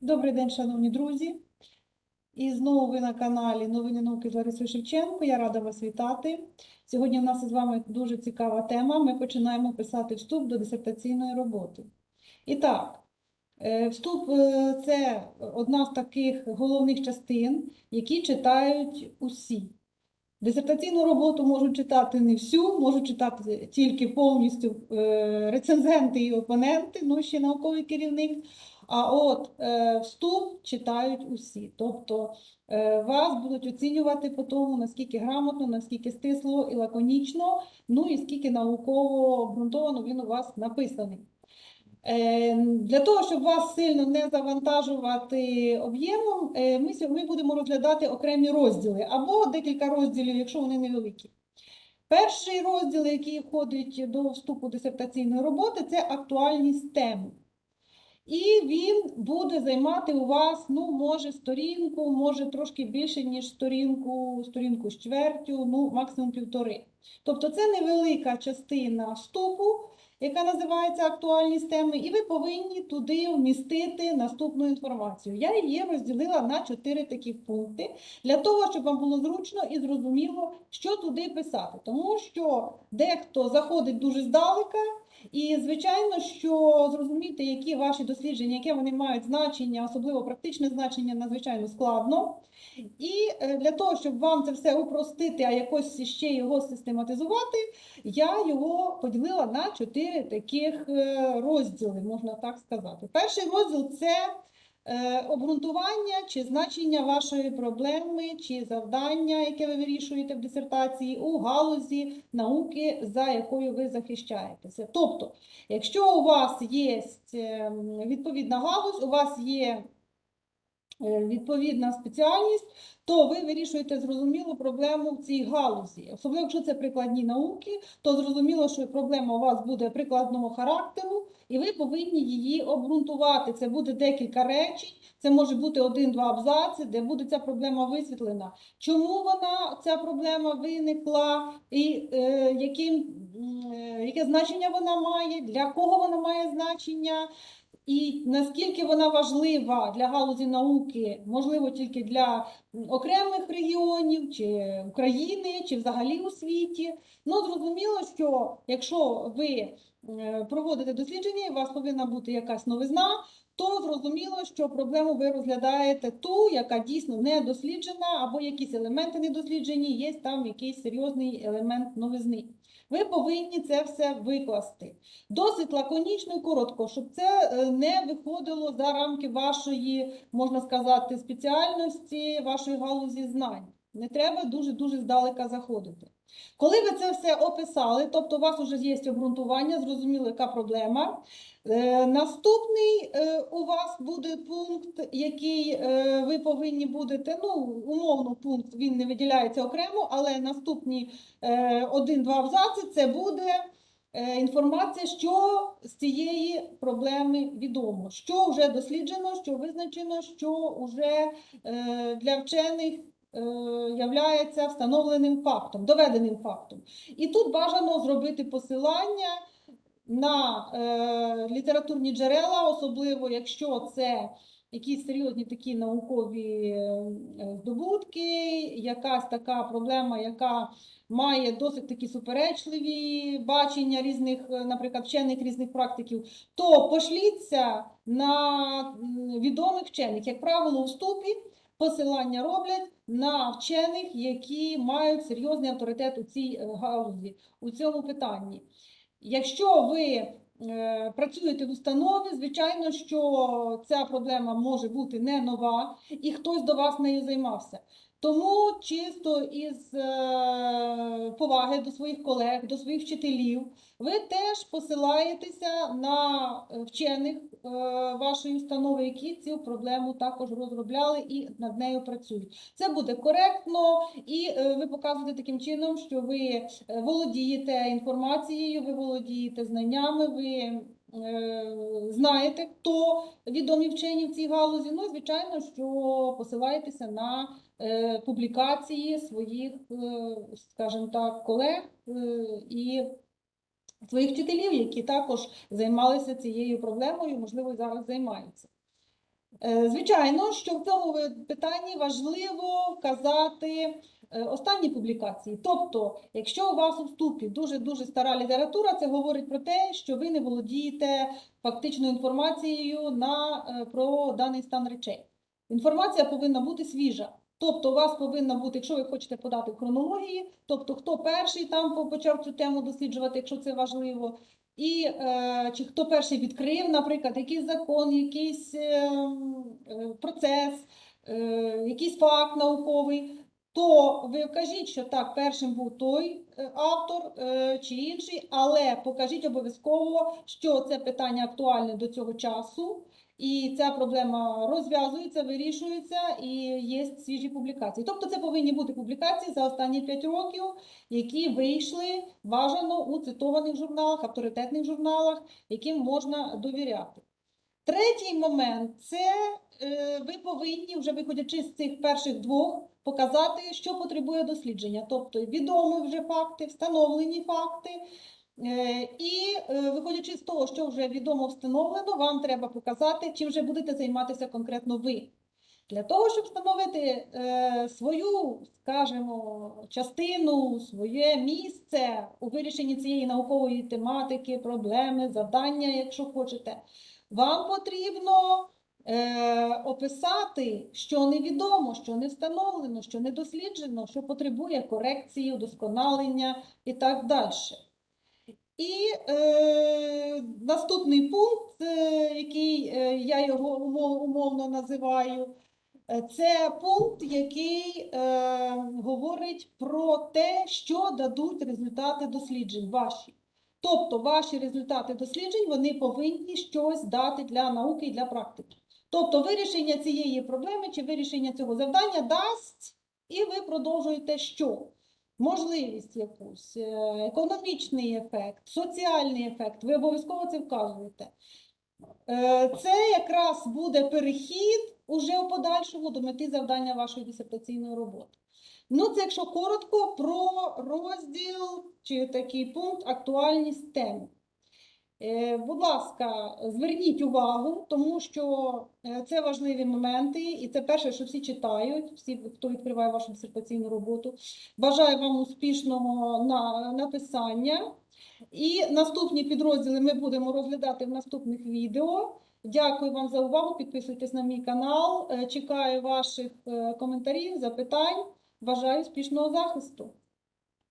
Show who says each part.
Speaker 1: Добрий день, шановні друзі. І знову ви на каналі Новини науки з Ларисою Шевченко. Я рада вас вітати. Сьогодні в нас із вами дуже цікава тема. Ми починаємо писати вступ до дисертаційної роботи. І так, е, вступ е, це одна з таких головних частин, які читають усі. Дисертаційну роботу можуть читати не всю, можуть читати тільки повністю е, рецензенти і опоненти, ну ще науковий керівник. А от е, вступ читають усі. Тобто е, вас будуть оцінювати по тому, наскільки грамотно, наскільки стисло і лаконічно, ну і скільки науково обґрунтовано він у вас написаний. Е, Для того, щоб вас сильно не завантажувати об'ємом, е, ми будемо розглядати окремі розділи або декілька розділів, якщо вони невеликі. Перший розділ, який входить до вступу дисертаційної роботи, це актуальність теми. І він буде займати у вас, ну, може, сторінку, може трошки більше, ніж сторінку, сторінку з чвертю, ну, максимум півтори. Тобто це невелика частина вступу, яка називається актуальність теми, і ви повинні туди вмістити наступну інформацію. Я її розділила на чотири такі пункти для того, щоб вам було зручно і зрозуміло, що туди писати. Тому що дехто заходить дуже здалека, і, звичайно, що зрозуміти, які ваші дослідження, яке вони мають значення, особливо практичне значення, надзвичайно складно. І е, для того, щоб вам це все упростити, а якось ще його систематизувати, я його поділила на чотири таких е, розділи, можна так сказати. Перший розділ це обґрунтування чи значення вашої проблеми чи завдання, яке ви вирішуєте в дисертації у галузі науки, за якою ви захищаєтеся. Тобто, якщо у вас є е, відповідна галузь, у вас є е, відповідна спеціальність, то ви вирішуєте зрозумілу проблему в цій галузі. Особливо, якщо це прикладні науки, то зрозуміло, що проблема у вас буде прикладного характеру, і ви повинні її обґрунтувати. Це буде декілька речень, це може бути один-два абзаци, де буде ця проблема висвітлена. Чому вона ця проблема виникла, і е, яким, е, яке значення вона має, для кого вона має значення. І наскільки вона важлива для галузі науки, можливо, тільки для окремих регіонів, чи України, чи взагалі у світі. Ну, зрозуміло, що якщо ви е, проводите дослідження, і у вас повинна бути якась новизна, то зрозуміло, що проблему ви розглядаєте ту, яка дійсно не досліджена, або якісь елементи не досліджені, є там якийсь серйозний елемент новизни. Ви повинні це все викласти. Досить лаконічно і коротко, щоб це е, не виходило за рамки вашої, можна сказати, спеціальності, вашої галузі знань. Не треба дуже-дуже здалека заходити. Коли ви це все описали, тобто у вас вже є обґрунтування, зрозуміло, яка проблема. Е, Наступний е, у вас буде пункт, який е, ви повинні будете, ну, умовно, пункт він не виділяється окремо, але наступні один-два абзаци це буде інформація, що з цієї проблеми відомо, що вже досліджено, що визначено, що вже для вчених являється встановленим фактом, доведеним фактом. І тут бажано зробити посилання на е, літературні джерела, особливо якщо це якісь серйозні такі наукові е, здобутки, якась така проблема, яка має досить такі суперечливі бачення різних, е, наприклад, вчених різних практиків, то пошліться на відомих вчених. Як правило, у вступі посилання роблять на вчених, які мають серйозний авторитет у цій е, галузі, у цьому питанні. Якщо ви е, працюєте в установі, звичайно, що ця проблема може бути не нова, і хтось до вас нею займався. Тому чисто із е, поваги до своїх колег, до своїх вчителів, ви теж посилаєтеся на вчених е, вашої установи, які цю проблему також розробляли і над нею працюють. Це буде коректно, і е, ви показуєте таким чином, що ви володієте інформацією, ви володієте знаннями, ви знаєте, хто відомі вчені в цій галузі. Ну, звичайно, що посилаєтеся на е, публікації своїх, е, скажімо так, колег е, і своїх вчителів, які також займалися цією проблемою, можливо, зараз займаються. Е, Звичайно, що в цьому питанні важливо вказати е, останні публікації. Тобто, якщо у вас у вступі дуже-дуже стара література, це говорить про те, що ви не володієте фактичною інформацією на, е, про даний стан речей. Інформація повинна бути свіжа. Тобто, у вас повинна бути, якщо ви хочете подати в хронології, тобто хто перший там почав цю тему досліджувати, якщо це важливо, і е, чи хто перший відкрив, наприклад, якийсь закон, якийсь е, е, процес, е, якийсь факт науковий, то ви кажіть, що так, першим був той е, автор е, чи інший, але покажіть обов'язково, що це питання актуальне до цього часу, і ця проблема розв'язується, вирішується, і є свіжі публікації. Тобто це повинні бути публікації за останні 5 років, які вийшли бажано у цитованих журналах, авторитетних журналах, яким можна довіряти. Третій момент це е, ви повинні, вже виходячи з цих перших двох, показати, що потребує дослідження, тобто відомі вже факти, встановлені факти. Е, І е, виходячи з того, що вже відомо встановлено, вам треба показати, чим вже будете займатися конкретно ви. Для того, щоб встановити свою, скажімо, частину, своє місце у вирішенні цієї наукової тематики, проблеми, завдання, якщо хочете, вам потрібно е, описати, що невідомо, що не встановлено, що не досліджено, що потребує корекції, удосконалення і так далі. І е, наступний пункт, е, який е, я його умов- умовно називаю, е, це пункт, який е, говорить про те, що дадуть результати досліджень ваші. Тобто ваші результати досліджень вони повинні щось дати для науки і для практики. Тобто вирішення цієї проблеми чи вирішення цього завдання дасть, і ви продовжуєте що? Можливість якусь, е, економічний ефект, соціальний ефект, ви обов'язково це вказуєте. Е, Це якраз буде перехід уже в подальшому до мети завдання вашої дисертаційної роботи. Ну, це якщо коротко про розділ чи такий пункт актуальність теми. Е, Будь ласка, зверніть увагу, тому що е, це важливі моменти, і це перше, що всі читають, всі, хто відкриває вашу дисертаційну роботу. Бажаю вам успішного на, написання. І наступні підрозділи ми будемо розглядати в наступних відео. Дякую вам за увагу. Підписуйтесь на мій канал. Е, Чекаю ваших коментарів, запитань. Бажаю успішного захисту.